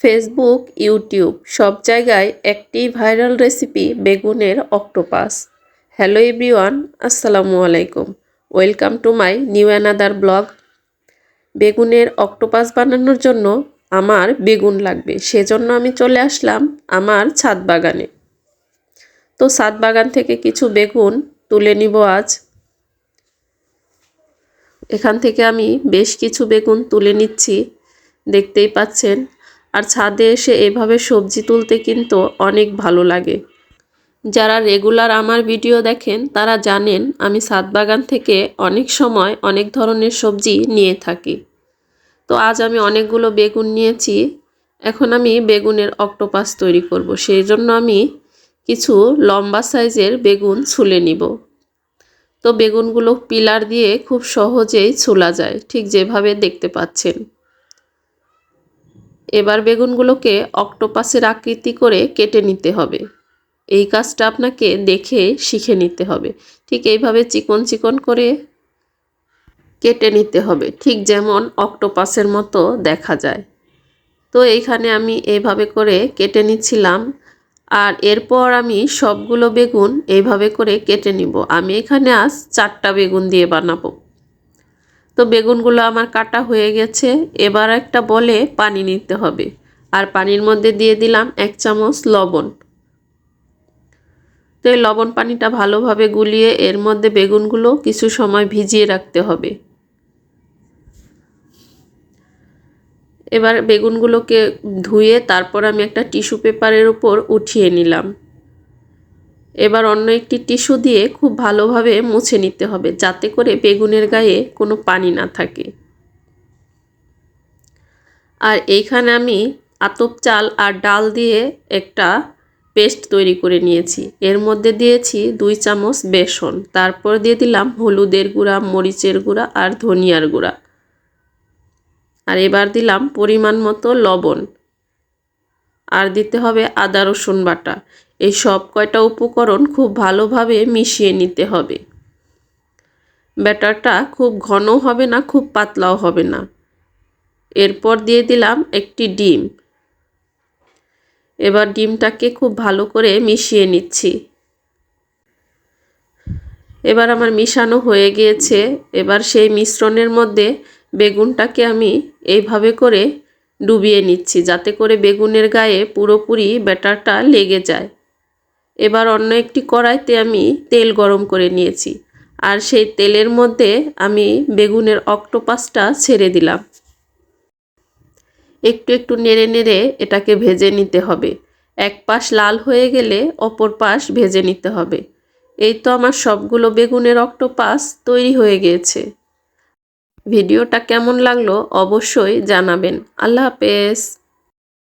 Facebook YouTube সব জায়গায় একটি ভাইরাল রেসিপি বেগুনের অক্টোপাস। হ্যালো এভরিওয়ান আসসালামু আলাইকুম। Welcome to my new another blog বেগুনের অক্টোপাস বানানোর জন্য আমার বেগুন লাগবে, সেজন্য আমি চলে আসলাম আমার ছাদ বাগানে। তো ছাদ বাগান থেকে কিছু বেগুন তুলে নিব আজ। এখান থেকে আমি বেশ কিছু বেগুন তুলে নিচ্ছি, দেখতেই পাচ্ছেন। আর ছাদে এসে এভাবে সবজি তুলতে কিন্তু অনেক ভালো লাগে। যারা রেগুলার আমার ভিডিও দেখেন, তারা জানেন আমি ছাদ বাগান থেকে অনেক সময় অনেক ধরনের সবজি নিয়ে থাকি। তো আজ আমি অনেকগুলো বেগুন নিয়েছি। এখন আমি বেগুনের অক্টোপাস তৈরি করব। সেই জন্য আমি কিছু লম্বা সাইজের বেগুন ছুলে নিব। তো বেগুনগুলো পিলার দিয়ে খুব সহজেই ছোলা যায়, ঠিক যেভাবে দেখতে পাচ্ছেন। এবার বেগুনগুলোকে অক্টোপাসের আকৃতি করে কেটে নিতে হবে। এই কাজটা আপনাকে দেখে শিখে নিতে হবে। ঠিক এইভাবে চিকন চিকন করে কেটে নিতে হবে। ঠিক যেমন অক্টোপাসের মতো দেখা যায়। তো এইখানে আমি এইভাবে করে কেটে নিচ্ছিলাম। আর এরপর আমি সবগুলো বেগুন এইভাবে করে কেটে নিব। আমি এখানে আজ চারটা বেগুন দিয়ে বানাবো। তো বেগুনগুলো আমার কাটা হয়ে গেছে। এবার একটা বলে পানি নিতে হবে। আর পানির মধ্যে দিয়ে দিলাম এক চামচ লবণ। তো এই লবণ পানিটা ভালোভাবে গুলিয়ে এর মধ্যে বেগুনগুলো কিছু সময় ভিজিয়ে রাখতে হবে। এবার বেগুনগুলোকে ধুয়ে তারপর আমি একটা টিস্যু পেপারের উপর উঠিয়ে নিলাম। এবার অন্য একটি টিস্যু দিয়ে খুব ভালোভাবে মুছে নিতে হবে যাতে করে বেগুনের গায়ে কোনো পানি না থাকে। আর এইখানে আমি আতপ চাল আর ডাল দিয়ে একটা পেস্ট তৈরি করে নিয়েছি। এর মধ্যে দিয়েছি দুই চামচ বেসন, তারপর দিয়ে দিলাম হলুদের গুঁড়া, মরিচের গুঁড়া আর ধনিয়ার গুঁড়া। আর এবার দিলাম পরিমাণ মতো লবণ। আর দিতে হবে আদা রসুন বাটা। এই সব কয়টা উপকরণ খুব ভালোভাবে মিশিয়ে নিতে হবে। ব্যাটারটা খুব ঘন হবে না, খুব পাতলাও হবে না। এরপর দিয়ে দিলাম একটি ডিম। এবার ডিমটাকে খুব ভালো করে মিশিয়ে নিচ্ছি। এবার আমার মিশানো হয়ে গিয়েছে। এবার সেই মিশ্রণের মধ্যে বেগুনটাকে আমি এইভাবে করে ডুবিয়ে নিচ্ছি, যাতে করে বেগুনের গায়ে পুরোপুরি ব্যাটারটা লেগে যায়। এবার অন্য একটি কড়াইতে আমি তেল গরম করে নিয়েছি। আর সেই তেলের মধ্যে আমি বেগুনের অক্টোপাসটা ছেড়ে দিলাম। একটু একটু নেড়ে নেড়ে এটাকে ভেজে নিতে হবে। এক পাশ লাল হয়ে গেলে অপর পাশ ভেজে নিতে হবে। এই তো আমার সবগুলো বেগুনের অক্টোপাস তৈরি হয়ে গিয়েছে। ভিডিওটা কেমন লাগল অবশ্যই জানাবেন। আল্লাহ হাফেজ।